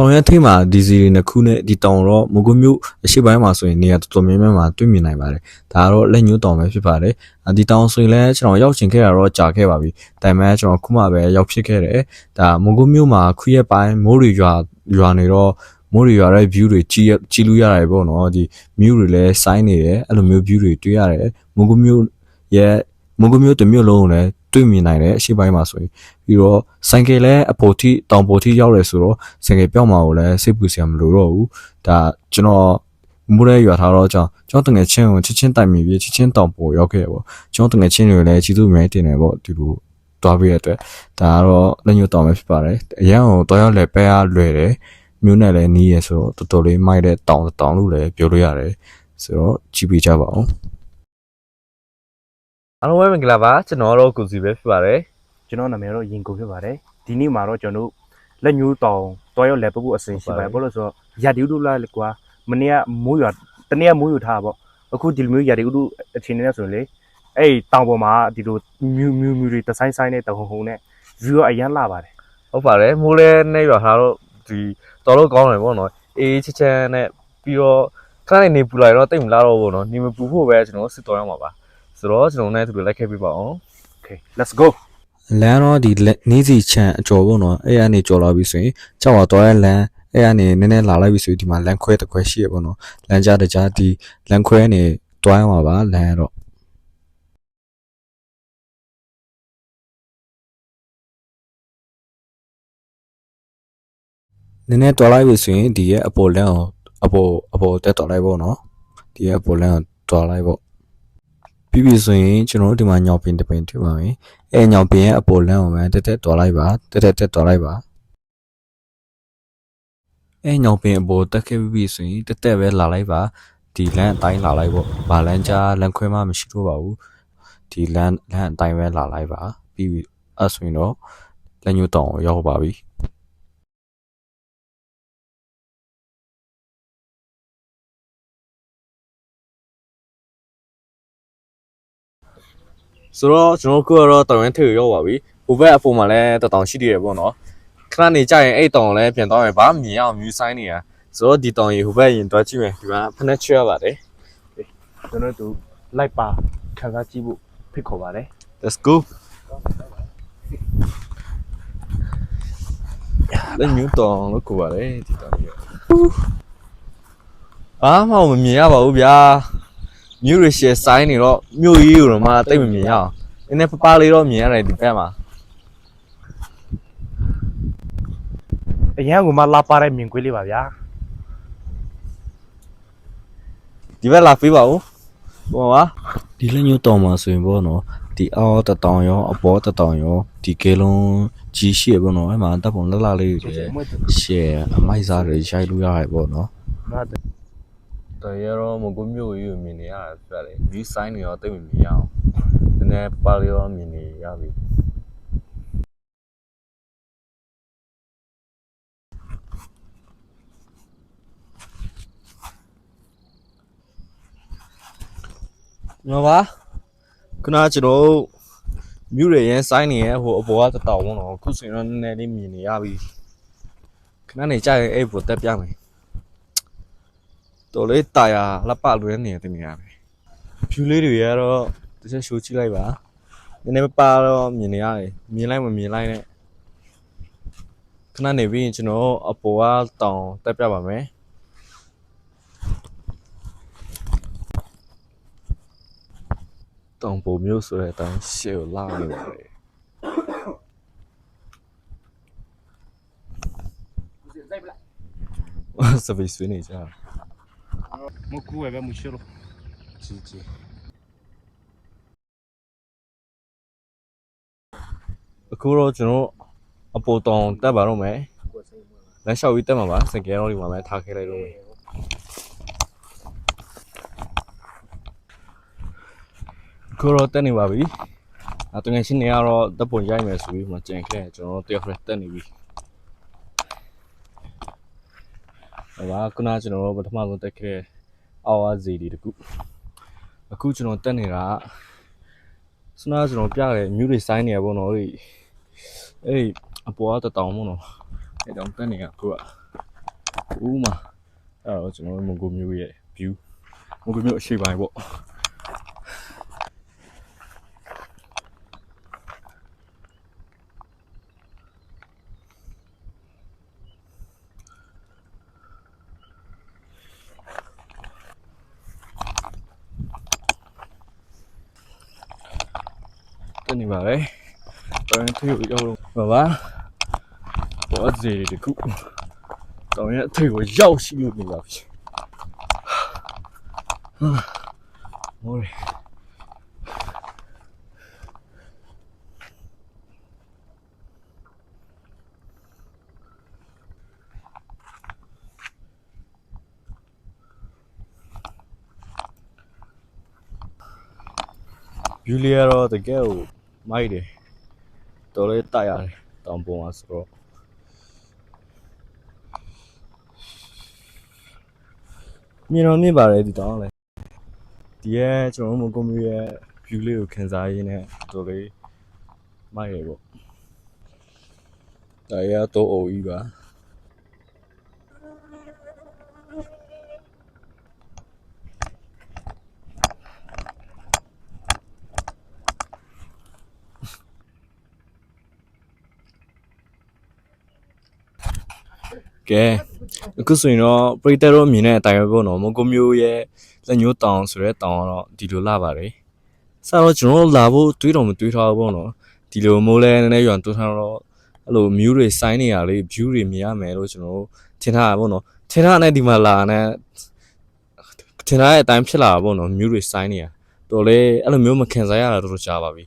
တောင်ရဲထိပ်မှာဒီစီတွေနှစ်ခုနဲ့ဒီတောင်တော့မကွမျိုးအရှိပိုင်းမှာဆိုရင်နေရာတော်တော်များများမှာတွေ့မြင်နိုင်ပါတယ်ဒါကတော့လက်ညှိုးတောင်ပဲဖြစ်ပါတယ်အဒီတောင်ဆိုရင်လည်းကျွန်တော်ရောက်ချင်ခဲ့တာတော့ကြာခဲ့ပါပြီဒါပေမဲ့ကျွန်တော်ခုမှပဲရောက်ဖြစ်ခဲ့တယ်ဒါမကွမျိုးမှာခူရက်ပိုင်းမိုးတွေရွာရွာနေတော့မိုးတွေရွာတဲ့ view တွေကြည့်ရကြည့်လို့ရတယ်ပေါ့နော်ဒီ view တွေလည်းစိုင်းနေတယ်အဲ့လိုမျိုး view တွေတွေ့ရတယ်မကွမျိုးရဲ့မကွမျိုးတစ်မျိုးလုံးကိုလည်း တွေ့မြင်နိုင်တယ်အရှိပိုင်းမှာဆိုရင်ပြီးတော့ဆိုင်ကယ်လည်းအပေါ်ထိတောင်ပေါ်ထိရောက်တယ်ဆိုတော့ဆိုင်ကယ်ပြောင်းမှာကိုလည်းစိတ်ပူစရာမလိုတော့ဘူးဒါကျွန်တော်မိုးရဲရွာထားတော့ကြောင့်ကျွန်တော်တငယ်ချင်းကိုချစ်ချင်းတိုင်မိပြီးချစ်ချင်းတောင်ပေါ်ရောက်ခဲ့ပေါ့ကျွန်တော်တငယ်ချင်းတွေလည်းကြီးစုအများကြီးတင်တယ်ပေါ့ဒီလိုတွားပြီးရတဲ့အတွက်ဒါကတော့လက်ညှိုးတောင်ပဲဖြစ်ပါတယ်အရန်ကိုတွားရောက်လဲပဲရလွယ်တယ်မျိုးနဲ့လည်းနီးရဆိုတော့တော်တော်လေးမိုက်တဲ့တောင်တောင်လို့လည်းပြောလို့ရတယ်ဆိုတော့ကြည့်ပေးကြပါဦး အားလုံးပဲမင်္ဂလာပါကျွန်တော်တော့ကိုစီပဲဖြစ်ပါတယ်ကျွန်တော်နာမည်တော့ရင်ကုန်ဖြစ်ပါတယ်ဒီနေ့မှာတော့ကျွန်တော်တို့လက်ညှိုးတောင်တွားရောက်လဲပပုအစင်ရှိပါတယ်ဘာလို့လဲဆိုတော့ရာဒီဥဒုလာကွာမနေ့ကမိုးရွာတနေ့ကမိုးရွာထားပါပေါ့အခုဒီလိုမျိုးရာဒီဥဒုအချိန်နဲ့ဆိုရင်လေအဲ့တောင်ပေါ်မှာဒီလိုမြူမြူမြူတွေတဆိုင်ဆိုင်နဲ့တဟုံဟုံနဲ့ view အရန်လာပါတယ်ဟုတ်ပါတယ်မိုးလဲနဲ့ရွာထားတော့ဒီတော်လို့ကောင်းတယ်ပေါ့နော်အေးချစ်ချမ်းနဲ့ပြီးတော့ခဏနေနေပူလာတော့တိတ်မလာတော့ဘူးနော်နေမပူဖို့ပဲကျွန်တော်စစ်တော်ရမှာပါ ဆိုတော့ကျွန်တော်နဲ့သူတို့လိုက်ခဲ့ပြပါအောင် okay let's go လမ်းတော့ဒီလက်နီးစီချန်အကျော်ပေါ့နော်အဲ့ကနေကျော်လာပြီဆိုရင်ကြောက်တော့တော့လမ်းအဲ့ကနေနည်းနည်းလာလိုက်ပြီဆိုရင်ဒီမှာလမ်းခွဲတစ်ခွဲရှိရပေါ့နော်လမ်းကြားတကြားဒီလမ်းခွဲနေတွိုင်းမှာပါလမ်းကတော့နည်းနည်းတွားလိုက်ပြီဆိုရင်ဒီရဲ့အပေါ်လမ်းကိုအပေါ်အပေါ်တက်တွားလိုက်ပေါ့နော်ဒီရဲ့အပေါ်လမ်းကိုတွားလိုက်ပေါ့ ပြီးပြီဆိုရင်ကျွန်တော်တို့ဒီမှာညောင်ပင်တစ်ပင်တွေ့ပါမယ်အဲညောင်ပင်ရဲ့အပေါ်လမ်းကိုပဲတက်တက်တွားလိုက်ပါတက်တက်တက်တွားလိုက်ပါအဲညောင်ပင်အပေါ်တက်ခဲ့ပြီးပြီဆိုရင်တက်တက်ပဲလာလိုက်ပါဒီလမ်းအတိုင်းလာလိုက်ပေါ့ဘာလမ်းကြားလမ်းခွဲမှမရှိတော့ပါဘူးဒီလမ်းလမ်းအတိုင်းပဲလာလိုက်ပါပြီးပြီအဲ့ဆိုရင်တော့လက်ညှိုးတောင်ကိုရောက်ပါပြီ ဆိုတော့ကျွန်တော်ကိုကတော့တောင်ရင်းထေကိုရောက်ပါပြီဟိုဘက်အပေါ်မှာလည်းတတောင်ရှိသေးတယ်ပေါ့နော်ခဏနေကြရင်အဲ့တောင်လည်းပြန်တော့မယ်ဘာမြင်အောင်မြူဆိုင်နေရဆိုတော့ဒီတောင်ကြီးဟိုဘက်ရင်တွားကြည့်မယ်ဒီမှာဖက်ချရပါတယ်ကျွန်တော်တို့လိုက်ပါခံစားကြည့်ဖို့ဖိတ်ခေါ်ပါတယ် Let's go လက်ညှိုးတောင်လို့ကိုပါတယ်ဒီတောင်ကြီးဘာမှမမြင်ရပါဘူးဗျာ မြို့ရရှယ်ဆိုင်နေတော့မြို့ကြီးကိုတော့မှတိတ်မမြင်ရအောင်နည်းနည်းပပလေးတော့မြင်ရတယ်ဒီဘက်မှာအရန်ကိုမှလာပါတဲ့မြင်ကွေးလေးပါဗျာဒီဘက်လာပေးပါဦးဟိုပါဒီလက်ညှိုးတောင်မှာဆိုရင်ပေါ့နော်ဒီအောက်တတောင်ရောအပေါ်တတောင်ရောဒီကဲလုံးကြီးရှိရပေါ့နော်အဲ့မှာတပ်ပုံလှလှလေးတွေရှယ်အမိုက်စားတွေရိုက်လို့ရတယ်ပေါ့နော် နော်တော်ရတော့မကွမြို့ကြီးကိုမြင်နေရတာပြတယ်ဒီ sign တွေရောတိတ်မမြင်ရအောင်နည်းနည်းပါလေးရောမြင်နေရပြီညပါခုနကကျွန်တော်မြို့ရရင်စိုင်းနေရဟိုအပေါ်ကတတောင်ပေါ့နော်ခုဆိုရင်တော့နည်းနည်းလေးမြင်နေရပြီခဏနေကြရင်အဲ့ပေါ်တက်ပြမယ် တော်လေးတာယာလက်ပလွဲနေတယ်နေရတယ်ဖြူလေးတွေကတော့တစ်ချက်ရှိုးကြည့်လိုက်ပါနည်းနည်းပါတော့မြင်နေရတယ်မြင်လိုက်မမြင်လိုက်နဲ့ခဏနေပြီးရင်ကျွန်တော်အပေါ်ကတောင်တက်ပြပါမယ်တောင်ပုံမျိုးဆိုတဲ့အတိုင်းရှေ့ကိုလာနေပါလေစပစ်ဆွေးနေကြ မကူဝဲပဲမရှိလို့ကြီးကြီးအခုတော့ကျွန်တော်အပေါ်တောင်တက်ပါတော့မယ်လမ်းလျှောက်ပြီးတက်မှာပါစကဲတော့ဒီမှာပဲထားခဲ့လိုက်တော့မယ်အခုတော့တက်နေပါပြီအဲတကယ်ရှင်းနေရတော့တပ်ပုံရိုက်မယ်ဆိုပြီးမှကြံခဲ့ကျွန်တော်တို့တယောက်နဲ့တက်နေပြီဟောပါခုနကကျွန်တော်တို့ပထမဆုံးတက်ခဲ့ အော်ဝါဇီဒီတကူအခုကျွန်တော်တက်နေတာကစနာကျွန်တော်ပြတယ်မြူတွေဆိုင်းနေရပေါ့နော်အဲ့ဒီအဲ့ဒီအပေါ်ကတတောင်ပေါ့နော်အဲ့တောင်တက်နေတာအခုကဦးမှာအဲ့တော့ကျွန်တော်တို့မွန်ဂိုမျိုးရဲ့ view မွန်ဂိုမျိုးအရှိပိုင်းပေါ့ တက်နေပါလေ။တော်ရင်သေးကိုရောက်လို့ပါပါ။ဘောစီတခုတော်ရင်အသေးကိုရောက်ရှိလို့နေပါပြီ။ဟာမိုးလေဗျူလီယာတော့တကယ်ကို မိုက်တယ်တော်လေးတိုက်ရတယ်တောင်ပေါ်မှာဆိုတော့မြင်တော့မြင်ပါတယ်ဒီတောင်လည်းဒီရဲ့ကျွန်တော်တို့မကွန်ပျူတာရဲ့ view လေးကိုခန်းစားရင်းနဲ့တော်လေးမိုက်ရပေါ့ဒါရတော့အိုကြီးပါ ကဲအခုဆိုရင်တော့ပရိသတ်တို့မြင်တဲ့အတိုင်းပဲပေါ့နော်မကွန်မျိုးရဲ့လက်ညှိုးတောင်ဆိုတဲ့တောင်ကတော့ဒီလိုလာပါတယ်စတော့ကျွန်တော်တို့လာဖို့တွေးတော်မတွေးထားဘူးပေါ့နော်ဒီလိုမိုးလဲနည်းနည်းရွံတွန်းထားတော့အဲ့လို view တွေစိုင်းနေရလေး view တွေမြင်ရမယ်လို့ကျွန်တော်တို့ထင်ထားတာပေါ့နော်ထင်ထားတဲ့ဒီမှာလာတဲ့ထင်ထားတဲ့အတိုင်းဖြစ်လာတာပေါ့နော် view တွေစိုင်းနေရတော်လေအဲ့လိုမျိုးမခံစားရတာတော်တော်ကြာပါပြီ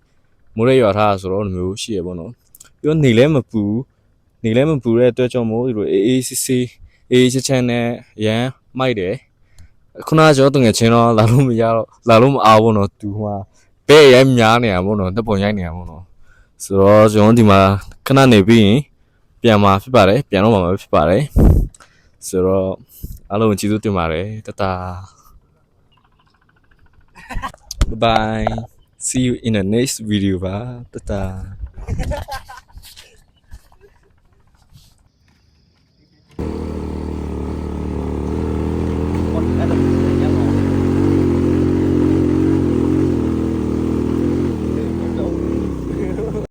မိုးလဲရွာထားတာဆိုတော့အဲ့လိုမျိုးရှိရပေါ့နော်ပြီးတော့နေလဲမပူ နေလဲမပူတဲ့အတွက်ကြောင့်မို့ဒီလိုအေးအေးဆေးဆေးအေးချမ်းချမ်းနဲ့ရမ်းမိုက်တယ်ခုနကကျွန်တော်တငယ်ချင်းတော့လာလို့မရတော့လာလို့မအားဘူးနော်သူဟိုဘဲရိုက်များနေရပါတော့တပ်ပုံရိုက်နေရပါတော့ဆိုတော့ကျွန်တော်ဒီမှာခဏနေပြီးရင်ပြန်มาဖြစ်ပါတယ်ပြန်တော့မှာဖြစ်ပါတယ်ဆိုတော့အားလုံးကျေးဇူးတင်ပါတယ်တတာ Bye bye see you in the next video ပါတတာ